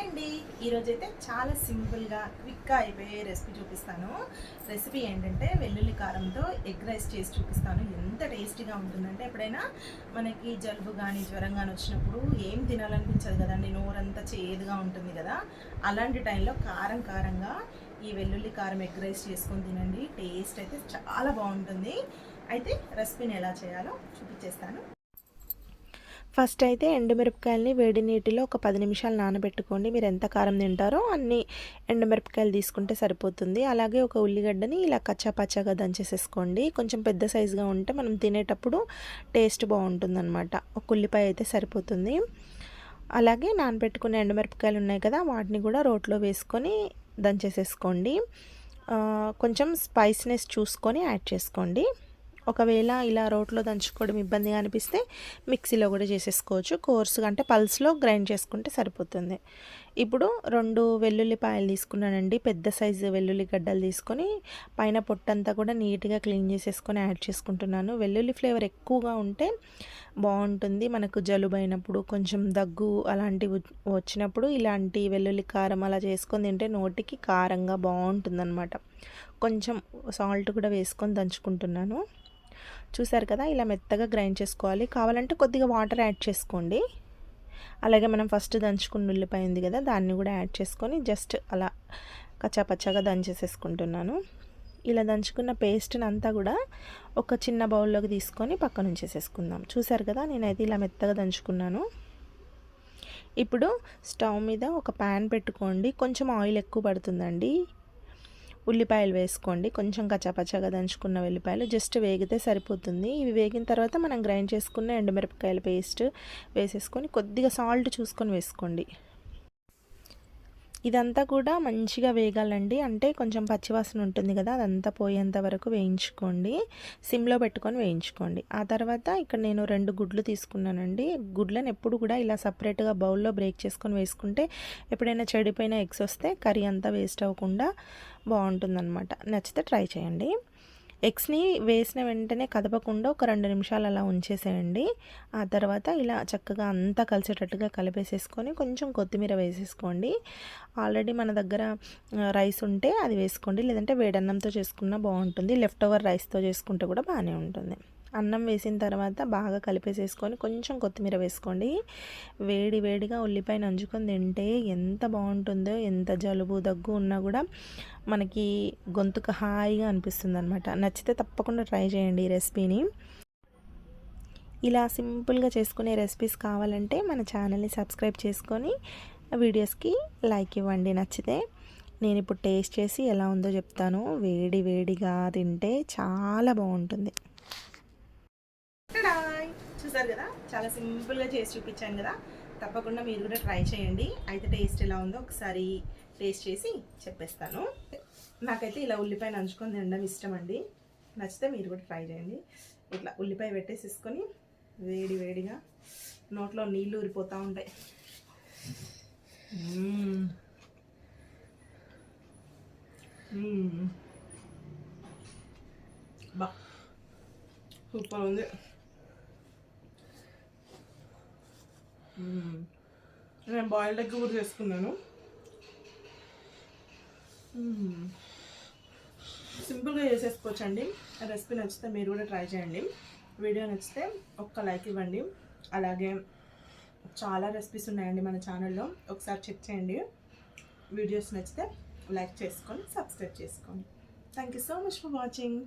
Hi అండి ఈరోజైతే చాలా సింపుల్గా క్విక్గా అయిపోయే రెసిపీ చూపిస్తాను. రెసిపీ ఏంటంటే వెల్లుల్లి కారంతో ఎగ్ రైస్ చేసి చూపిస్తాను. ఎంత టేస్టీగా ఉంటుందంటే ఎప్పుడైనా మనకి జలుబు కానీ జ్వరం కానీ వచ్చినప్పుడు ఏం తినాలనిపించదు కదండి. నోరంతా చేదుగా ఉంటుంది కదా. అలాంటి టైంలో కారం కారంగా ఈ వెల్లుల్లి కారం ఎగ్ రైస్ చేసుకొని తినండి. టేస్ట్ అయితే చాలా బాగుంటుంది. అయితే రెసిపీని ఎలా చేయాలో చూపించేస్తాను ఫస్ట్ అయితే ఎండుమిరపకాయలని వేడి నీటిలో ఒక పది నిమిషాలు నానబెట్టుకోండి. మీరు ఎంత కారం తింటారో అన్ని ఎండుమిరపకాయలు తీసుకుంటే సరిపోతుంది. అలాగే ఒక ఉల్లిగడ్డని ఇలా కచ్చాపచ్చాగా దంచేసేసుకోండి. కొంచెం పెద్ద సైజుగా ఉంటే మనం తినేటప్పుడు టేస్ట్ బాగుంటుందన్నమాట. ఒక ఉల్లిపాయ అయితే సరిపోతుంది. అలాగే నానబెట్టుకున్న ఎండుమిరపకాయలు ఉన్నాయి కదా వాటిని కూడా రోట్లో వేసుకొని దంచేసేసుకోండి. కొంచెం స్పైస్నెస్ చూసుకొని యాడ్ చేసుకోండి. ఒకవేళ ఇలా రోట్లో దంచుకోవడం ఇబ్బందిగా అనిపిస్తే మిక్సీలో కూడా చేసేసుకోవచ్చు. కోర్సుగా అంటే పల్స్లో గ్రైండ్ చేసుకుంటే సరిపోతుంది. ఇప్పుడు రెండు వెల్లుల్లిపాయలు తీసుకున్నానండి. పెద్ద సైజు వెల్లుల్లి గడ్డలు తీసుకొని పైన పొట్టంతా కూడా నీట్గా క్లీన్ చేసేసుకొని యాడ్ చేసుకుంటున్నాను. వెల్లుల్లి ఫ్లేవర్ ఎక్కువగా ఉంటే బాగుంటుంది. మనకు జలుబు అయినప్పుడు కొంచెం దగ్గు అలాంటివి వచ్చినప్పుడు ఇలాంటి వెల్లుల్లి కారం అలా చేసుకొని తింటే నోటికి కారంగా బాగుంటుందన్నమాట. కొంచెం సాల్ట్ కూడా వేసుకొని దంచుకుంటున్నాను. చూసారు కదా ఇలా మెత్తగా గ్రైండ్ చేసుకోవాలి. కావాలంటే కొద్దిగా వాటర్ యాడ్ చేసుకోండి. అలాగే మనం ఫస్ట్ దంచుకున్న ఉల్లిపాయ ఉంది కదా దాన్ని కూడా యాడ్ చేసుకొని జస్ట్ అలా కచ్చాపచ్చాగా దంచేసేసుకుంటున్నాను. ఇలా దంచుకున్న పేస్ట్ని అంతా కూడా ఒక చిన్న బౌల్లోకి తీసుకొని పక్కన ఉంచేసేసుకుందాం. చూసారు కదా నేనైతే ఇలా మెత్తగా దంచుకున్నాను. ఇప్పుడు స్టవ్ మీద ఒక ప్యాన్ పెట్టుకోండి. కొంచెం ఆయిల్ ఎక్కువ పడుతుందండి. ఉల్లిపాయలు వేసుకోండి. కొంచెం కచ్చాపచ్చాగా దంచుకున్న ఉల్లిపాయలు జస్ట్ వేగితే సరిపోతుంది. ఇవి వేగిన తర్వాత మనం గ్రైండ్ చేసుకున్న ఎండుమిరపకాయల పేస్ట్ వేసేసుకొని కొద్దిగా సాల్ట్ చూసుకొని వేసుకోండి. ఇదంతా కూడా మంచిగా వేగాలండి. అంటే కొంచెం పచ్చివాసన ఉంటుంది కదా అదంతా పోయేంత వరకు వేయించుకోండి. సిమ్లో పెట్టుకొని వేయించుకోండి. ఆ తర్వాత ఇక్కడ నేను రెండు గుడ్లు తీసుకున్నానండి. గుడ్లను ఎప్పుడు కూడా ఇలా సపరేట్గా బౌల్లో బ్రేక్ చేసుకొని వేసుకుంటే ఎప్పుడైనా చెడిపోయిన ఎగ్స్ వస్తే కర్రీ అంతా వేస్ట్ అవ్వకుండా బాగుంటుందన్నమాట. నచ్చితే ట్రై చేయండి. ఎగ్స్ని వేసిన వెంటనే కదపకుండా ఒక రెండు నిమిషాలు అలా ఉంచేసేయండి. ఆ తర్వాత ఇలా చక్కగా అంతా కలిసేటట్టుగా కలిపేసేసుకొని కొంచెం కొత్తిమీర వేసేసుకోండి. ఆల్రెడీ మన దగ్గర రైస్ ఉంటే అది వేసుకోండి. లేదంటే వేడన్నంతో చేసుకున్నా బాగుంటుంది. లెఫ్ట్ ఓవర్ రైస్తో చేసుకుంటే కూడా బాగానే ఉంటుంది. అన్నం వేసిన తర్వాత బాగా కలిపేసేసుకొని కొంచెం కొత్తిమీర వేసుకోండి. వేడి వేడిగా ఉల్లిపాయ నంచుకొని తింటే ఎంత బాగుంటుందో ఎంత జలుబు దగ్గు ఉన్నా కూడా మనకి గొంతుకు హాయిగా అనిపిస్తుంది అనమాట నచ్చితే తప్పకుండా ట్రై చేయండి ఈ రెసిపీని. ఇలా సింపుల్గా చేసుకునే రెసిపీస్ కావాలంటే మన ఛానల్ని సబ్స్క్రైబ్ చేసుకొని వీడియోస్కి లైక్ ఇవ్వండి. నచ్చితే నేను ఇప్పుడు టేస్ట్ చేసి ఎలా ఉందో చెప్తాను. వేడి వేడిగా తింటే చాలా బాగుంటుంది. చూసారు కదా? చాలా సింపుల్గా చేసి చూపించాను కదా. తప్పకుండా మీరు కూడా ట్రై చేయండి. అయితే టేస్ట్ ఎలా ఉందో ఒకసారి టేస్ట్ చేసి చెప్పేస్తాను. నాకైతే ఇలా ఉల్లిపాయ నంచుకొని తినడం ఇష్టం అండి నచ్చితే మీరు కూడా ట్రై చేయండి. ఇట్లా ఉల్లిపాయ పెట్టేసేసుకొని వేడి వేడిగా నోట్లో నీళ్ళు ఊరిపోతూ ఉంటాయి. బా. సూపర్ ఉంది. నేను బాయిల్డ్ ఎగ్ కూడా చేసుకున్నాను. సింపుల్గా చేసేసుకోవచ్చండి. రెసిపీ నచ్చితే మీరు కూడా ట్రై చేయండి. వీడియో నచ్చితే ఒక్క లైక్ ఇవ్వండి. అలాగే చాలా రెసిపీస్ ఉన్నాయండి మన ఛానల్లో. ఒకసారి చెక్ చేయండి. వీడియోస్ నచ్చితే లైక్ చేసుకొని సబ్స్క్రైబ్ చేసుకోండి. Thank you so much for watching